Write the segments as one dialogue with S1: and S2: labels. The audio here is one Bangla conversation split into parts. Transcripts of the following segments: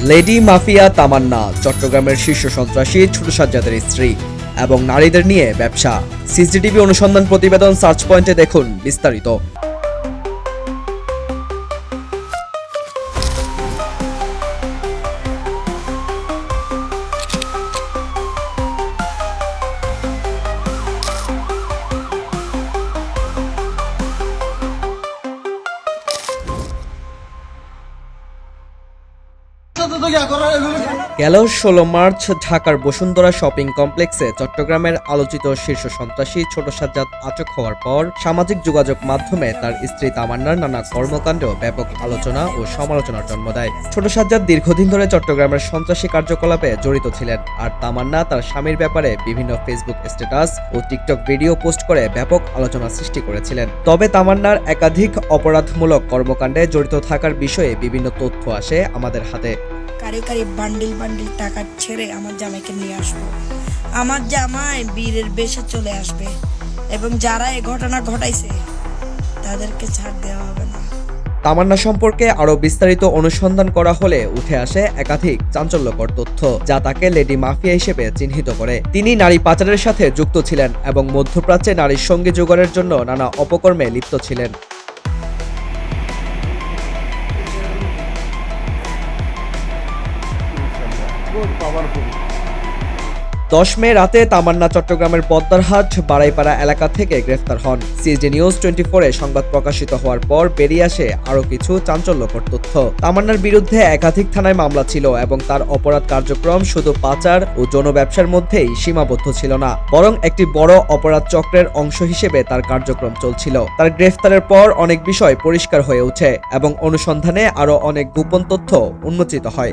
S1: লেডি মাফিয়া তামান্না, চট্টগ্রামের শীর্ষ সন্ত্রাসী ছোট সাজ্জাদের স্ত্রী এবং নারীদের নিয়ে ব্যবসা। সিসিটিভি অনুসন্ধান প্রতিবেদন সার্চ পয়েন্টে দেখুন বিস্তারিত। গেল ষোলো মার্চ ঢাকার বসুন্ধরা শপিং কমপ্লেক্সে চট্টগ্রামের আলোচিত শীর্ষ সন্ত্রাসী ছোট সাজ্জাদ আটক হওয়ার পর সামাজিক যোগাযোগ মাধ্যমে তার স্ত্রী তামান্নার নানা কর্মকাণ্ড ব্যাপক আলোচনা ও সমালোচনার জন্ম দেয়। ছোট সাজ্জাদ দীর্ঘদিন ধরে চট্টগ্রামের সন্ত্রাসী কার্যকলাপে জড়িত ছিলেন আর তামান্না তার স্বামীর ব্যাপারে বিভিন্ন ফেসবুক স্ট্যাটাস ও টিকটক ভিডিও পোস্ট করে ব্যাপক আলোচনা সৃষ্টি করেছিলেন। তবে তামান্নার একাধিক অপরাধমূলক কর্মকাণ্ডে জড়িত থাকার বিষয়ে বিভিন্ন তথ্য আসে আমাদের হাতে।
S2: কারি কারি বান্ডিল বান্ডিল টাকা ছেড়ে আমার জামাইকে নিয়ে আসব। আমার জামাই বীরের বেশে চলে আসবে এবং যারা এ ঘটনা ঘটাইছে, তাদেরকে ছাড় দেওয়া হবে না।
S1: তামান্না সম্পর্কে আরও বিস্তারিত অনুসন্ধান করা হলে উঠে আসে একাধিক চাঞ্চল্যকর তথ্য, যা তাকে লেডি মাফিয়া হিসেবে চিহ্নিত করে। তিনি নারী পাচারের সাথে যুক্ত ছিলেন এবং মধ্যপ্রাচ্যে নারীর সঙ্গী জোগাড়ের জন্য নানা অপকর্মে লিপ্ত ছিলেন। পাওয়ারফুল দশ মে রাতে তামান্না চট্টগ্রামের পদ্মারহাট বাড়াইপাড়া এলাকা থেকে গ্রেফতার হন। সিএসডি নিউজ টোয়েন্টি ফোরে সংবাদ প্রকাশিত হওয়ার পর বেরিয়ে আসে আরও কিছু চাঞ্চল্যকর তথ্য। তামান্নার বিরুদ্ধে একাধিক থানায় মামলা ছিল এবং তার অপরাধ কার্যক্রম শুধু পাচার ও যৌন ব্যবসার মধ্যেই সীমাবদ্ধ ছিল না, বরং একটি বড় অপরাধ চক্রের অংশ হিসেবে তার কার্যক্রম চলছিল। তার গ্রেফতারের পর অনেক বিষয় পরিষ্কার হয়ে ওঠে এবং অনুসন্ধানে আরও অনেক গোপন তথ্য উন্মোচিত হয়।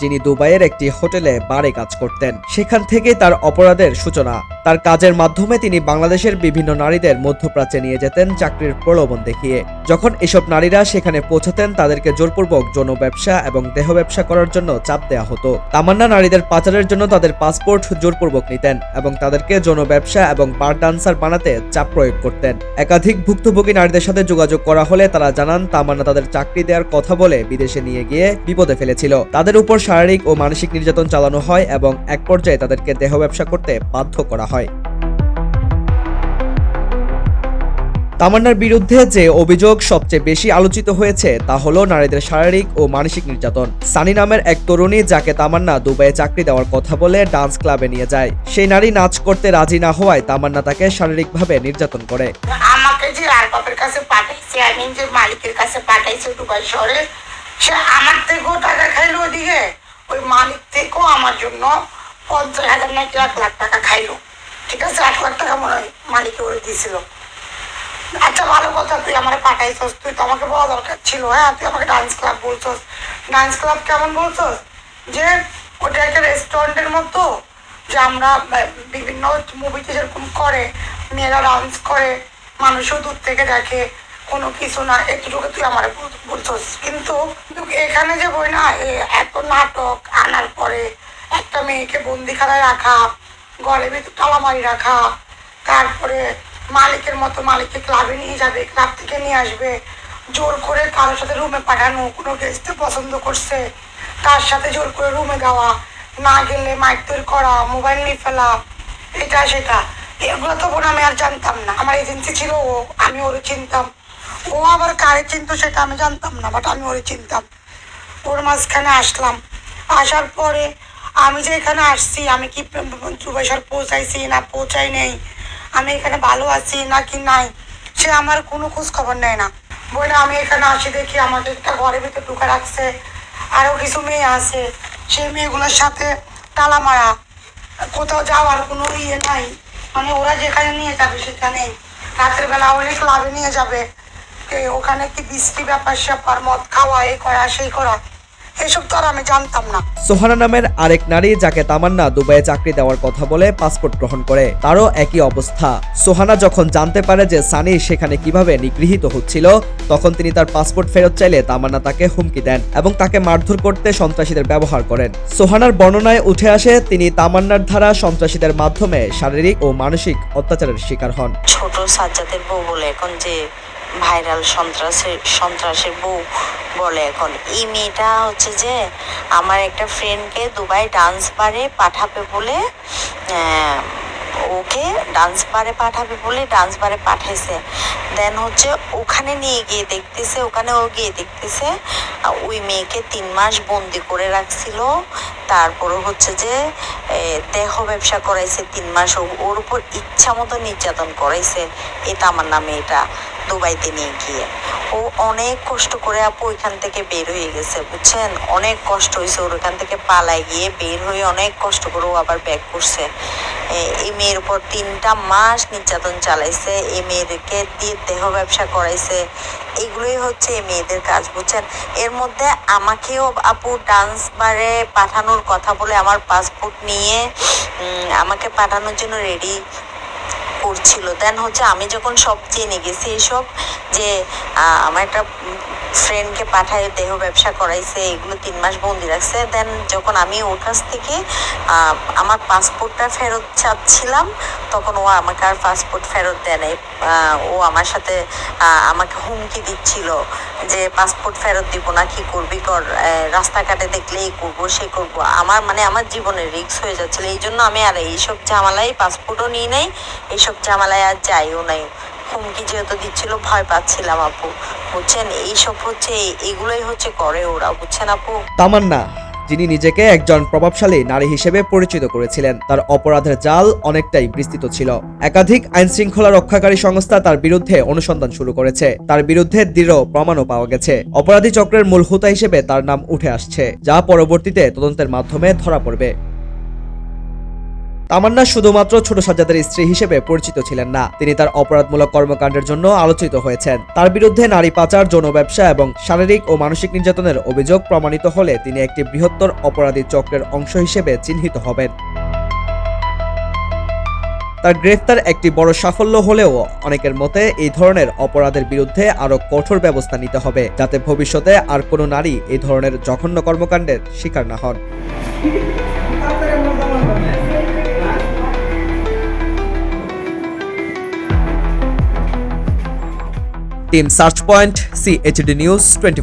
S1: যিনি দুবাইয়ের একটি হোটেলে বারে কাজ করতেন। সেখান থেকে তার অপরাধের সূচনা। তার কাজের মাধ্যমে তিনি বাংলাদেশের বিভিন্ন নারীদের মধ্যপ্রাচ্যে নিয়ে যেতেন চাকরির প্রলোভন দেখিয়ে। যখন এসব নারীরা সেখানে পৌঁছাতেন, তাদেরকে জোরপূর্বক যৌন ব্যবসা এবং দেহ ব্যবসা করার জন্য চাপ দেওয়া হতো। তামান্না নারীদের পাচারের জন্য তাদের পাসপোর্ট জোরপূর্বক নিতেন এবং তাদেরকে যৌন ব্যবসা এবং বার ডান্সার বানাতে চাপ প্রয়োগ করতেন। একাধিক ভুক্তভোগী নারীদের সাথে যোগাযোগ করা হলে তারা জানান, তামান্না তাদের চাকরি দেওয়ার কথা বলে বিদেশে নিয়ে গিয়ে বিপদে ফেলেছিল। তাদের উপর শারীরিক ও মানসিক নির্যাতন চালানো হয় এবং এক পর্যায়ে তাদেরকে দেহ ব্যবসা করতে বাধ্য করা হয়। তামান্নার বিরুদ্ধে যে অভিযোগ সবচেয়ে বেশি আলোচিত হয়েছে, তা হলো নারীদের শারীরিক ও মানসিক নির্যাতন। সানি নামের এক তরুণী যাকে তামান্না দুবাইয়ে চাকরি দেওয়ার কথা বলে ডান্স ক্লাবে নিয়ে যায়। সেই নারী নাচ করতে রাজি না হওয়ায় তামান্না তাকে শারীরিকভাবে নির্যাতন করে।
S3: আমাকে যে আর বাপের কাছে পাঠাইছে আই মিন যে মালিকের কাছে পাঠাইছে দুবাই শহরে, সে আমার থেকেও টাকা খাইলো মালিক থেকেও আমার জন্য পঞ্চাশ হাজার নাকি এক লাখ টাকা খাইলো। ঠিক আছে, এক লাখ টাকা মনে হয় মালিকে ওরে দিয়েছিল। আচ্ছা ভালো কথা, তুই আমার পাঠাইছস, তুই তো আমাকে বলা দরকার ছিল হ্যাঁ তুই আমাকে ডান্স ক্লাব বলছস। ডান্স ক্লাব কেমন বলছস? যে ওটা একটা রেস্টুরেন্টের মতো, যে আমরা বিভিন্ন মুভিতে যেরকম করে, মেয়েরা ডান্স করে, মানুষও দূর থেকে দেখে, কোনো কিছু না, এতটুকু তুই আমার বলছস। কিন্তু এখানে যে বই না এত নাটক পরে একটা মেয়েকে বন্দিখানায় রাখা ঘরের ভিতর তালামারি রাখা, তারপরে মালিকের মতো মালিককে ক্লাবে নিয়ে যাবে ক্লাব থেকে নিয়ে আসবে, জোর করে কারোর সাথে রুমে পাঠানো, কোনো গেস্টে পছন্দ করছে, তার সাথে জোর করে রুমে যাওয়া না গেলে মাইক তৈরি করা মোবাইল নিয়ে ফেলা, এটা সেটা। এগুলো তো বোন আমি আর জানতাম না। আমার এজেন্সি ছিল ও, আমি ওরে চিনতাম। ও আবার কারে চিনতো সেটা আমি জানতাম না বাট আমি ওরে চিনতাম। ওর মাঝখানে আসলাম। আসার পরে আমি যে এখানে আসছি আমি কি দুবাইসার পৌঁছাইছি না পৌঁছাই নেই? আমি এখানে ভালো আছি না কি নাই? সে আমার কোনো খোঁজ খবর নেয় না। বলে আমি এখানে আসি দেখি আমাদের একটা ঘরের ভিতরে ঢুকে রাখছে। আরও কিছু মেয়ে আছে। সেই মেয়েগুলোর সাথে তালা মারা। কোথাও যাওয়ার কোনো ইয়ে নাই। মানে ওরা যেখানে নিয়ে যাবে সেখানে। রাতের বেলা হলে ক্লাবে নিয়ে যাবে। এ, ওখানে কি বৃষ্টি ব্যাপার স্যাপার মদ খাওয়া এই করা সেই করা। এসব তো আর আমি জানতাম না।
S1: সোহানা নামের আরেক নারী যাকে তামান্না দুবাইয়ে চাকরি দেওয়ার কথা বলে পাসপোর্ট গ্রহণ করে তারও একই অবস্থা। সোহানা যখন জানতে পারে যে সানি সেখানে কীভাবে নিগৃহীত হচ্ছিল তখন তিনি তার পাসপোর্ট ফেরত চাইলে তামান্না তাকে হুমকি দেন এবং তাকে মারধর করতে সন্ত্রাসীদের ব্যবহার করেন। সোহানার বর্ণনায় উঠে আসে তিনি তামান্নার দ্বারা সন্ত্রাসীদের মাধ্যমে শারীরিক ও মানসিক অত্যাচারের শিকার হন।
S4: ছোট সাজ্জাদের বউ বলে এখন যে ভাইরাল সন্ত্রাসের সন্ত্রাসের বউ বলে এখন। এই মেয়েটা হচ্ছে যে, আমার একটা ফ্রেন্ডকে দুবাই ডান্স বারে পাঠাবে বলে ওকে ডান্স বারে পাঠাবে বলে ডান্স বারে পাঠাইছে। দেন হচ্ছে ওখানে নিয়ে গিয়ে দেখতেছে ওখানে ও গিয়ে দেখতেছে ওই মেয়েকে তিন মাস বন্দি করে রাখছিল। তারপরে হচ্ছে যে দেহ ব্যবসা করাইছে তিন মাস। ওর উপর ইচ্ছা মতো নির্যাতন করাইছে। এই তামান্না মেয়েটা দুবাইতে নিয়ে গিয়ে। ও অনেক কষ্ট করে আপু ওইখান থেকে বের হয়ে গেছে, বুঝছেন? অনেক কষ্ট হয়েছে, ওর ওখান থেকে পালায় গিয়ে বের হয়ে অনেক কষ্ট করে ও আবার ব্যাক করছে। এই মেয়ের উপর তিনটা মাস নির্যাতন চালাইছে, এই মেয়েদেরকে দিয়ে দেহ ব্যবসা করাইছে। এগুলোই হচ্ছে এই মেয়েদের কাজ, বুঝছেন? এর মধ্যে আমাকেও আপু ডান্স বারে পাঠানোর কথা বলে আমার পাসপোর্ট নিয়ে আমাকে পাঠানোর জন্য রেডি করছিল। দেন হচ্ছে আমি যখন সব জেনে গেছি এসব, যে আমার একটা ফ্রেন্ডকে পাঠায়, দেহ ব্যবসা করাইছে, এগুলো তিন মাস বন্দি রাখছে। দেন যখন আমি ওর কাছ থেকে আমার পাসপোর্টটা ফেরত চাচ্ছিলাম তখন ও আমাকে আর পাসপোর্ট ফেরত দেয় নাই। ও আমার সাথে আমাকে হুমকি দিচ্ছিল যে পাসপোর্ট ফেরত দিব না, কি করবি কর রাস্তাঘাটে দেখলে এই করব, সে করব। আমার মানে আমার জীবনে রিস্ক হয়ে যাচ্ছিল। এই জন্য আমি আর এইসব ঝামেলায় পাসপোর্টও নিই নাই, এইসব ঝামেলায় আর যাইও নাই। হুমকি যেহেতু দিচ্ছিল, ভয় পাচ্ছিলাম আপু। বুঝছেন? এইসব হচ্ছে, এগুলোই হচ্ছে করে ওরা। বুঝছেন আপু?
S1: তামান্না যিনি নিজেকে একজন প্রভাবশালী নারী হিসেবে পরিচিত করেছিলেন। তার অপরাধের জাল অনেকটাই বিস্তৃত ছিল। একাধিক আইন শৃঙ্খলা রক্ষাকারী সংস্থা তার বিরুদ্ধে অনুসন্ধান শুরু করেছে। তার বিরুদ্ধে দৃঢ় প্রমাণও পাওয়া গেছে। অপরাধী চক্রের মূল হোতা হিসেবে তার নাম উঠে আসছে, যা পরবর্তীতে তদন্তের মাধ্যমে ধরা পড়বে। তামান্না শুধুমাত্র ছোট সাজ্জাদের স্ত্রী হিসেবে পরিচিত ছিলেন না। তিনি তার অপরাধমূলক কর্মকাণ্ডের জন্য আলোচিত হয়েছেন। তার বিরুদ্ধে নারী পাচার, যৌন ব্যবসা এবং শারীরিক ও মানসিক নির্যাতনের অভিযোগ প্রমাণিত হলে তিনি একটি বৃহত্তর অপরাধী চক্রের অংশ হিসেবে চিহ্নিত হবেন। তার গ্রেফতার একটি বড় সাফল্য হলেও অনেকের মতে এই ধরনের অপরাধের বিরুদ্ধে আরও কঠোর ব্যবস্থা নিতে হবে, যাতে ভবিষ্যতে আর কোনো নারী এই ধরনের জঘন্য কর্মকাণ্ডের শিকার না হন। Team search point CHD news twenty